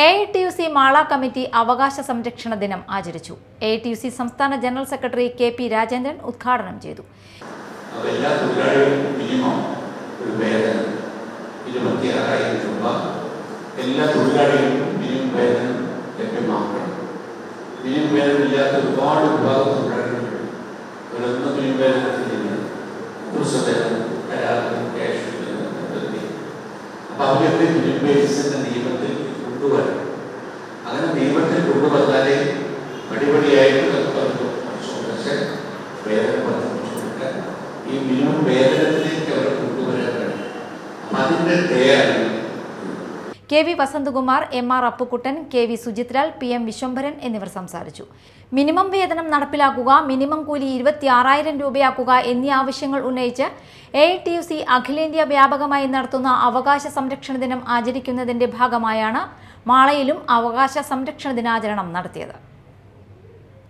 A I T U C Mala committee അവകാശ സംരക്ഷണ ദിനം ആചരിച്ചു. എ ടി യു സി സംസ്ഥാന general secretary K P Rajendran ഉദ്ഘാടനം ചെയ്തു. എല്ലാ തൊഴിലാളികൾക്കും നിയമത്തിൽ നമുക്ക് അവർക്ക് പക്ഷേ വേതനം വർദ്ധിപ്പിച്ചു ഈ മിനിമം വേതനത്തിലേക്ക് അവരെ കൊണ്ടുവരാൻ കഴിയും അതിന്റെ K V Vasanthakumar M R Appukuttan K V Sujithlal P M Viswambharan എന്നിവർ സംസാരിച്ചു. മിനിമം വേതനം നടപ്പിലാക്കുക മിനിമം കൂലി ഇരുപത്തി ആറായിരം രൂപയാക്കുക എന്നീ ആവശ്യങ്ങൾ ഉന്നയിച്ച് എ ടി യു സി അഖിലേന്ത്യാ വ്യാപകമായി നടത്തുന്ന അവകാശ സംരക്ഷണ ദിനം ആചരിക്കുന്നതിന്റെ ഭാഗമായാണ് മാളയിലും അവകാശ സംരക്ഷണ ദിനാചരണം നടത്തിയത്.